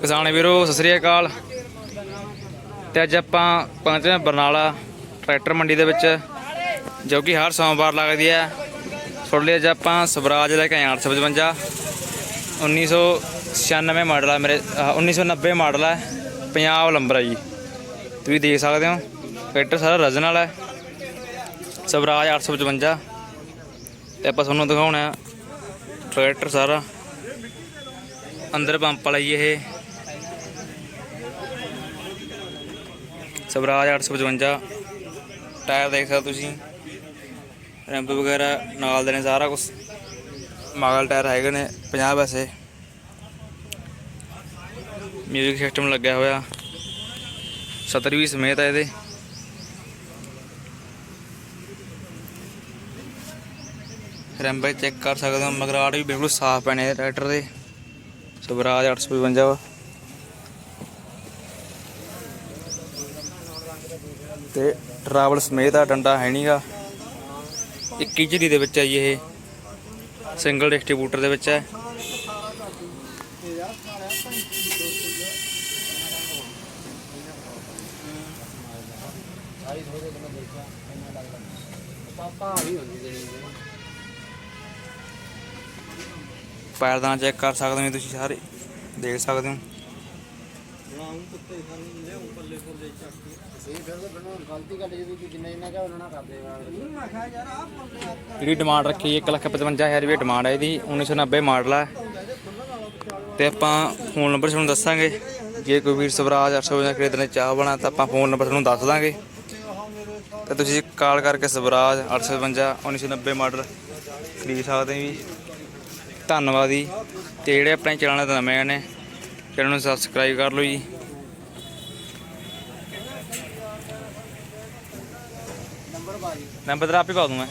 ਕਿਸਾਨ ਵੀਰੋ, ਸਤਿ ਸ੍ਰੀ ਅਕਾਲ। ਤੇ ਅੱਜ ਆਪਾਂ ਪਹੁੰਚੇ ਹਾਂ ਬਰਨਾਲਾ ਟਰੈਕਟਰ ਮੰਡੀ ਦੇ ਵਿੱਚ, ਜੋ ਕਿ ਹਰ ਸੋਮਵਾਰ ਲੱਗਦੀ ਹੈ। ਤੁਹਾਡੇ ਲਈ ਅੱਜ ਆਪਾਂ ਸਵਰਾਜ ਲੈ ਕੇ ਆਏ ਹਾਂ 855 1996 ਮਾਡਲ ਆ ਮੇਰੇ, ਆਹ 1990 ਮਾਡਲ ਹੈ ਪੰਜਾਬ ਨੰਬਰ ਹੈ ਜੀ। ਤੁਸੀਂ ਦੇਖ ਸਕਦੇ ਹੋ, ਟਰੈਕਟਰ ਸਾਰਾ ਰਜਨ ਵਾਲਾ ਹੈ ਸਵਰਾਜ 855 ਤੇ ਆਪਾਂ ਤੁਹਾਨੂੰ ਦਿਖਾਉਣਾ, ਟਰੈਕਟਰ ਸਾਰਾ ਅੰਦਰ ਪੰਪ ਵਾਲਾ ਜੀ ਇਹ। ਸਵਰਾਜ 855 ਟਾਇਰ ਦੇਖ ਸਕਦੇ ਤੁਸੀਂ। ਰੈਂਪ ਵਗੈਰਾ ਨਾਲ ਦੇ ਨੇ ਸਾਰਾ ਕੁਝ ਮਾਗਲ ਟਾਇਰ ਹੈਗੇ ਨੇ 50 ਪੈਸੇ। ਮਿਊਜ਼ਿਕ ਸਿਸਟਮ ਲੱਗਿਆ ਹੋਇਆ। 70 ਵੀ ਸਮੇਤ ਹੈ ਇਹਦੇ। ਰੈਂਪ ਚੈੱਕ ਕਰ ਸਕਦੇ ਹੋ। ਮਗਰਾਟ ਵੀ ਬਿਲਕੁਲ ਸਾਫ਼ ਪੈਣੇ ਟਰੈਕਟਰ ਦੇ। ਸਵਰਾਜ 855 ਤੇ ਟਰੈਵਲ ਸਮੇਤ ਆ, ਡੰਡਾ ਹੈ ਨਹੀਂਗਾ 21 ਝਰੀ ਦੇ ਵਿੱਚ ਹੈ ਜੀ ਇਹ। ਸਿੰਗਲ ਡਿਸਟ੍ਰੀਬਿਊਟਰ ਦੇ ਵਿੱਚ ਹੈ ਪੈਰਦਾਨ ਚੈੱਕ ਕਰ ਸਕਦੇ ਹੋ ਤੁਸੀਂ ਸਾਰੇ, ਦੇਖ ਸਕਦੇ ਹੋ। ਗਲਤੀ ਕਰ ਲਈ ਵੀ ਜਿੰਨਾ ਜਿੰਨਾ ਕਿਹਾ ਉਹਨਾਂ ਨਾਲ ਕਰ ਦੇਗਾ ਜਿਹੜੀ ਡਿਮਾਂਡ ਰੱਖੀ 155000 ਰੁਪਏ ਡਿਮਾਂਡ ਹੈ ਇਹਦੀ 1990 ਮਾਡਲ ਹੈ ਤੇ ਆਪਾਂ ਫੋਨ ਨੰਬਰ ਤੁਹਾਨੂੰ ਦੱਸਾਂਗੇ। ਜੇ ਕੋਈ ਵੀਰ ਸਵਰਾਜ 850 ਖਰੀਦਣਾ ਚਾਹਵਣਾ ਤਾਂ ਆਪਾਂ ਫੋਨ ਨੰਬਰ ਤੁਹਾਨੂੰ ਦੱਸ ਦਾਂਗੇ। ਤੇ ਤੁਸੀਂ ਕਾਲ ਕਰਕੇ ਸਵਰਾਜ 855 1990 ਮਾਡਲ ਖਰੀਦ ਸਕਦੇ ਹੋ ਜੀ। ਧੰਨਵਾਦ ਜੀ। ਤੇ ਜਿਹੜੇ ਆਪਣੇ ਚੈਨਲ ਤੇ ਨਵੇਂ ਨੇ ਚੈਨਲ ਨੂੰ ਸਬਸਕ੍ਰਾਈਬ ਕਰ ਲਓ ਜੀ। ਨੰਬਰ ਬਾਜੀ। ਨੰਬਰ ਤਾਂ ਆਪੇ ਪਾ ਦੂੰ ਮੈਂ।